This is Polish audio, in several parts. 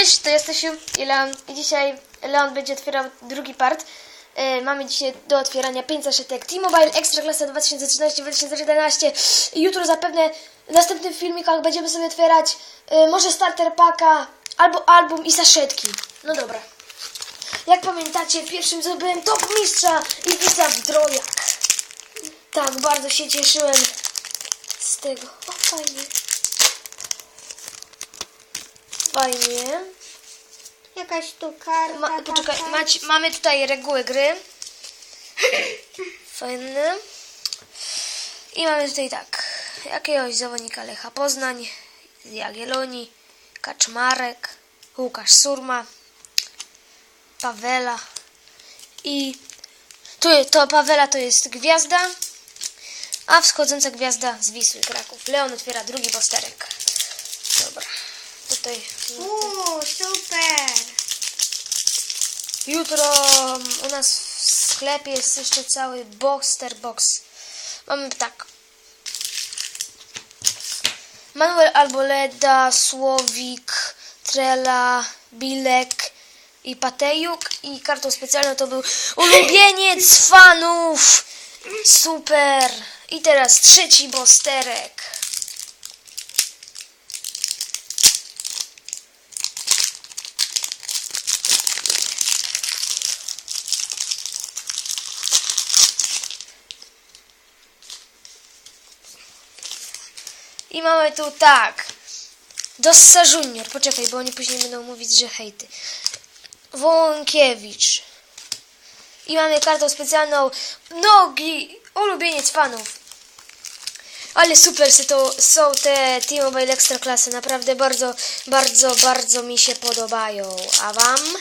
Cześć, to jesteśmy Leon. I dzisiaj Leon będzie otwierał drugi part. E, mamy dzisiaj do otwierania 5 zaszetek T-Mobile Ekstraklasa 2013-2014. I jutro zapewne w następnych filmikach będziemy sobie otwierać e, może starter paka, albo album i saszetki. No dobra. Jak pamiętacie, pierwszym zdobyłem top mistrza i pisa w drojach. Tak, bardzo się cieszyłem z tego. O, fajnie. Fajnie. Jakaś tu karta. Ma, poczekaj, taka. mać, mamy tutaj reguły gry. Fajne. I mamy tutaj tak. Jakiegoś zawodnika Lecha Poznań, Jagiellonii, Kaczmarek, Łukasz Surma, Pawela i tu to Pawela to jest gwiazda, a wschodząca gwiazda z Wisły Kraków. Leon otwiera drugi posterek. Dobra. Tutaj Uuu, super. Jutro u nas w sklepie jest jeszcze cały Boxster Box. Mamy tak. Manuel Alboleda, Słowik, Trela, Bilek i Patejuk. I kartą specjalną to był ulubieniec fanów. Super. I teraz trzeci bosterek. I mamy tu tak. Dossa Junior. Poczekaj, bo oni później będą mówić, że hejty. Wąkiewicz. I mamy kartę specjalną Nogi. Ulubieniec fanów. Ale super to są te T-Mobile Extra klasy. Naprawdę bardzo, bardzo, bardzo mi się podobają. A wam?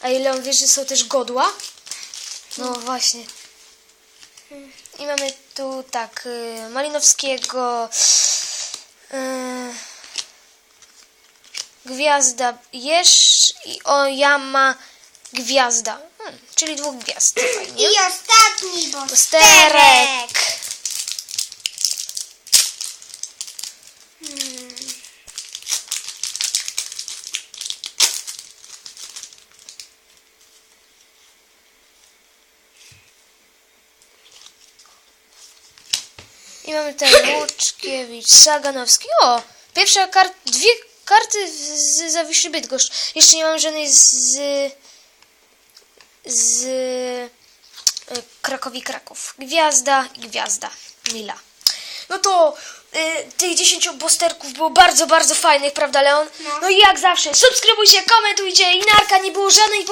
A ile on wiesz, że są też godła? No właśnie. I mamy tu tak y, Malinowskiego, y, Gwiazda Jesz i Oyama Gwiazda. Hmm, czyli dwóch gwiazd. Fajnie. I ostatni bosterek. Sterek. Hmm. I mamy tutaj Łuczkiewicz, Saganowski. O, pierwsza kart, dwie karty z Zawiszy Bydgoszcz. Jeszcze nie mam żadnej z z y, Krakowi Kraków. Gwiazda i Gwiazda. Mila. No to y, tych 10 posterków było bardzo, bardzo fajnych, prawda Leon? No. no i jak zawsze, subskrybujcie, komentujcie i narka nie było żadnej